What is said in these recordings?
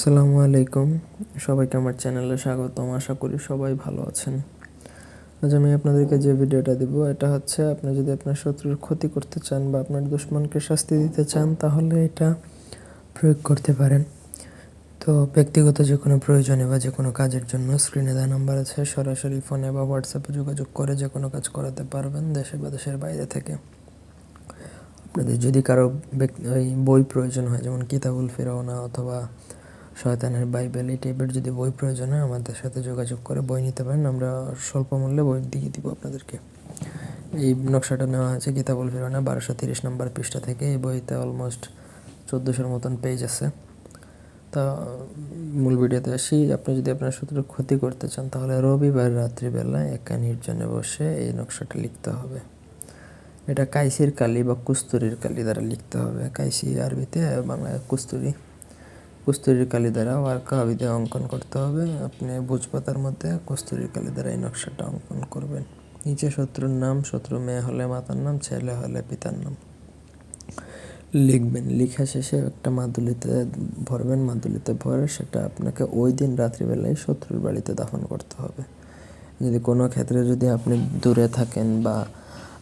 আসসালামু আলাইকুম। সবাইকে আমার চ্যানেলে স্বাগতম। আশা করি সবাই ভালো আছেন। আজ আমি আপনাদেরকে যে ভিডিওটা দিব, এটা হচ্ছে আপনি যদি আপনার শত্রুর ক্ষতি করতে চান বা আপনার দুশ্মনকে শাস্তি দিতে চান, তাহলে এটা প্রয়োগ করতে পারেন। তো ব্যক্তিগত যে কোনো প্রয়োজনে বা যে কোনো কাজের জন্য স্ক্রিনে দেওয়া নাম্বার আছে, সরাসরি ফোনে বা হোয়াটসঅ্যাপে যোগাযোগ করে যে কোনো কাজ করাতে পারবেন দেশে বা দেশের বাইরে থেকে। আপনাদের যদি কারও ওই বই প্রয়োজন হয়, যেমন কিতাবুল ফেরাওনা অথবা শয়তানের বাইবেল এই টাইপের যদি বই প্রয়োজন হয়, আমাদের সাথে যোগাযোগ করে বই নিতে পারেন। আমরা স্বল্প মূল্যে বই দিয়ে দিব আপনাদেরকে। এই নকশাটা নেওয়া হয়েছে কিতাবুল ফেরাওনা বারোশো তিরিশ নম্বর পৃষ্ঠা থেকে। এই বইতে অলমোস্ট চোদ্দোশোর মতন পেজ আছে। তা, মূল ভিডিওতে আসি। আপনি যদি আপনার শত্রুর ক্ষতি করতে চান, তাহলে রবিবার রাত্রিবেলা একা নির্জনে বসে এই নকশাটা লিখতে হবে। এটা কাইসির কালি বা কুস্তুরির কালি দ্বারা লিখতে হবে। কাইসি আরবিতে, বাংলায় কুস্তুরি। কুস্তুরির কালি দ্বারা আর কাবিতে অঙ্কন করতে হবে। আপনি ভোজপাতার মধ্যে কস্তুরির কালি দ্বারা এই নকশাটা অঙ্কন করবেন। নিচে শত্রুর নাম, শত্রু মেয়ে হলে মাতার নাম, ছেলে হলে পিতার নাম। লিখবেন। লেখা শেষে একটা মাদুলিতে ভরবেন। মাদুলিতে ভরে সেটা আপনাকে ওই দিন রাত্রিবেলায় শত্রুর বাড়িতে দাফন করতে হবে। যদি কোনো ক্ষেত্রে যদি আপনি দূরে থাকেন বা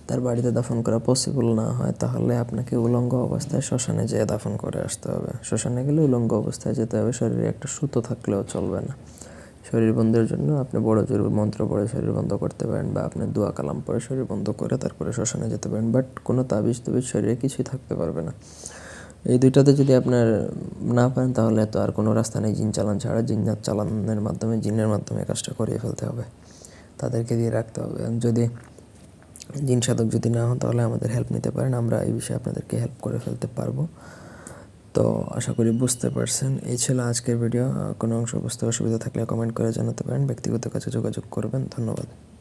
তার বাড়িতে দাফন করা পসিবল না হয়, তাহলে আপনাকে উলঙ্গ অবস্থায় শ্মশানে যেয়ে দাফন করে আসতে হবে। শ্মশানে গেলে উলঙ্গ অবস্থায় যেতে হবে, শরীরে একটা সুতো থাকলেও চলবে না। শরীর বন্ধের জন্য আপনি বড় জোর মন্ত্র পড়ে শরীর বন্ধ করতে পারেন বা আপনি দোয়া কালাম পরে শরীর বন্ধ করে তারপরে শ্মশানে যেতে পারেন, বাট কোনো তাবিজ তাবিজ শরীরে কিছুই থাকতে পারবে না। এই দুইটাতে যদি আপনার না পারেন, তাহলে তো আর কোনো রাস্তা নেই, জিন চালান ছাড়া। জিন্নাত চালানের মাধ্যমে, জিনের মাধ্যমে কাজটা করিয়ে ফেলতে হবে। তাদেরকে দিয়ে রাখতে হবে। যদি জিন সাধক যদি না হন, তাহলে আমাদের হেল্প নিতে পারেন। আমরা এই বিষয়ে আপনাদেরকে হেল্প করে ফেলতে পারব। তো আশা করি বুঝতে পারছেন। এই ছিল আজকের ভিডিও কোনো অংশ বুঝতে অসুবিধা থাকলে কমেন্ট করে জানাতে পারেন। ব্যক্তিগত কাছে যোগাযোগ করবেন। ধন্যবাদ।